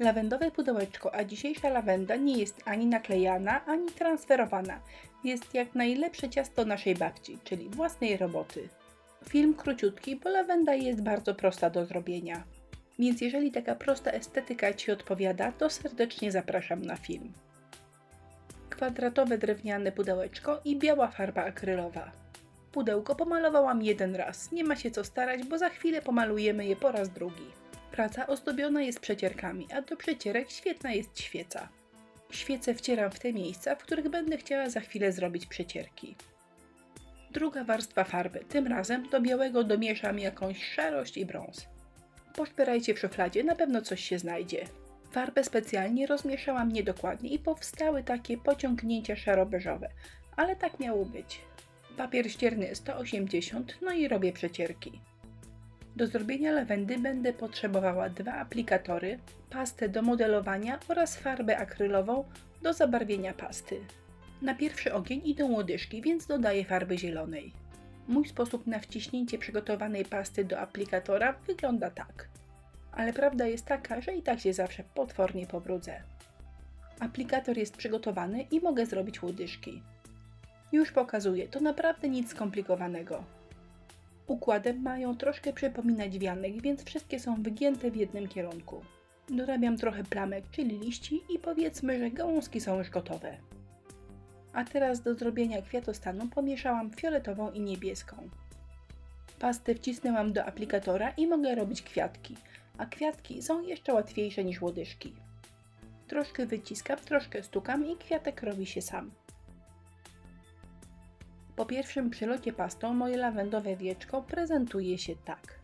Lawendowe pudełeczko, a dzisiejsza lawenda nie jest ani naklejana, ani transferowana. Jest jak najlepsze ciasto naszej babci, czyli własnej roboty. Film króciutki, bo lawenda jest bardzo prosta do zrobienia. Więc jeżeli taka prosta estetyka Ci odpowiada, to serdecznie zapraszam na film. Kwadratowe drewniane pudełeczko i biała farba akrylowa. Pudełko pomalowałam jeden raz, nie ma się co starać, bo za chwilę pomalujemy je po raz drugi. Praca ozdobiona jest przecierkami, a do przecierek świetna jest świeca. Świecę wcieram w te miejsca, w których będę chciała za chwilę zrobić przecierki. Druga warstwa farby, tym razem do białego domieszam jakąś szarość i brąz. Poszperajcie w szufladzie, na pewno coś się znajdzie. Farbę specjalnie rozmieszałam niedokładnie i powstały takie pociągnięcia szarobeżowe, ale tak miało być. Papier ścierny 180, no i robię przecierki. Do zrobienia lawendy będę potrzebowała dwa aplikatory, pastę do modelowania oraz farbę akrylową do zabarwienia pasty. Na pierwszy ogień idą łodyżki, więc dodaję farby zielonej. Mój sposób na wciśnięcie przygotowanej pasty do aplikatora wygląda tak. Ale prawda jest taka, że i tak się zawsze potwornie pobrudzę. Aplikator jest przygotowany i mogę zrobić łodyżki. Już pokazuję, to naprawdę nic skomplikowanego. Układem mają troszkę przypominać wianek, więc wszystkie są wygięte w jednym kierunku. Dorabiam trochę plamek, czyli liści i powiedzmy, że gałązki są już gotowe. A teraz do zrobienia kwiatostanu pomieszałam fioletową i niebieską. Pastę wcisnęłam do aplikatora i mogę robić kwiatki, a kwiatki są jeszcze łatwiejsze niż łodyżki. Troszkę wyciskam, troszkę stukam i kwiatek robi się sam. Po pierwszym przelocie pastą moje lawendowe wieczko prezentuje się tak.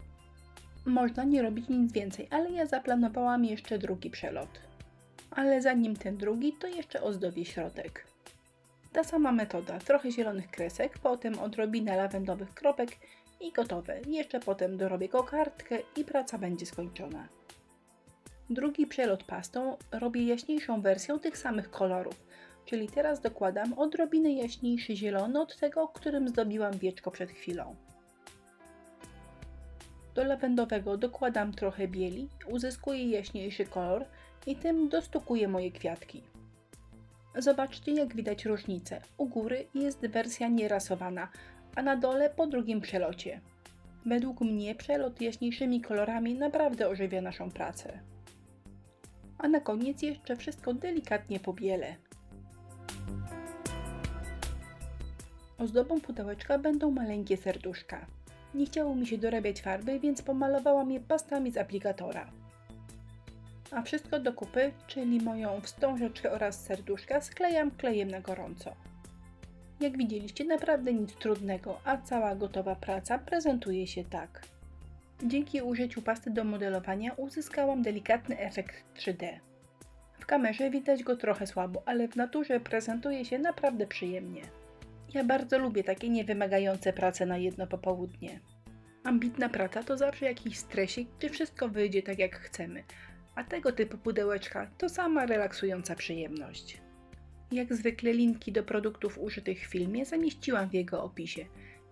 Można nie robić nic więcej, ale ja zaplanowałam jeszcze drugi przelot. Ale zanim ten drugi, to jeszcze ozdobię środek. Ta sama metoda, trochę zielonych kresek, potem odrobina lawendowych kropek i gotowe. Jeszcze potem dorobię kokardkę i praca będzie skończona. Drugi przelot pastą robię jaśniejszą wersją tych samych kolorów, czyli teraz dokładam odrobinę jaśniejszy zielony od tego, którym zdobiłam wieczko przed chwilą. Do lawendowego dokładam trochę bieli, uzyskuję jaśniejszy kolor i tym dostukuję moje kwiatki. Zobaczcie jak widać różnicę. U góry jest wersja nierasowana, a na dole po drugim przelocie. Według mnie przelot jaśniejszymi kolorami naprawdę ożywia naszą pracę. A na koniec jeszcze wszystko delikatnie pobielę. Ozdobą pudełeczka będą maleńkie serduszka. Nie chciało mi się dorabiać farby, więc pomalowałam je pastami z aplikatora. A wszystko do kupy, czyli moją wstążeczkę oraz serduszka, sklejam klejem na gorąco. Jak widzieliście, naprawdę nic trudnego, a cała gotowa praca prezentuje się tak. Dzięki użyciu pasty do modelowania uzyskałam delikatny efekt 3D. W kamerze widać go trochę słabo, ale w naturze prezentuje się naprawdę przyjemnie. Ja bardzo lubię takie niewymagające prace na jedno popołudnie. Ambitna praca to zawsze jakiś stresik, gdzie wszystko wyjdzie tak jak chcemy, a tego typu pudełeczka to sama relaksująca przyjemność. Jak zwykle linki do produktów użytych w filmie zamieściłam w jego opisie.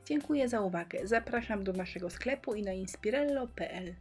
Dziękuję za uwagę. Zapraszam do naszego sklepu i na inspirello.pl.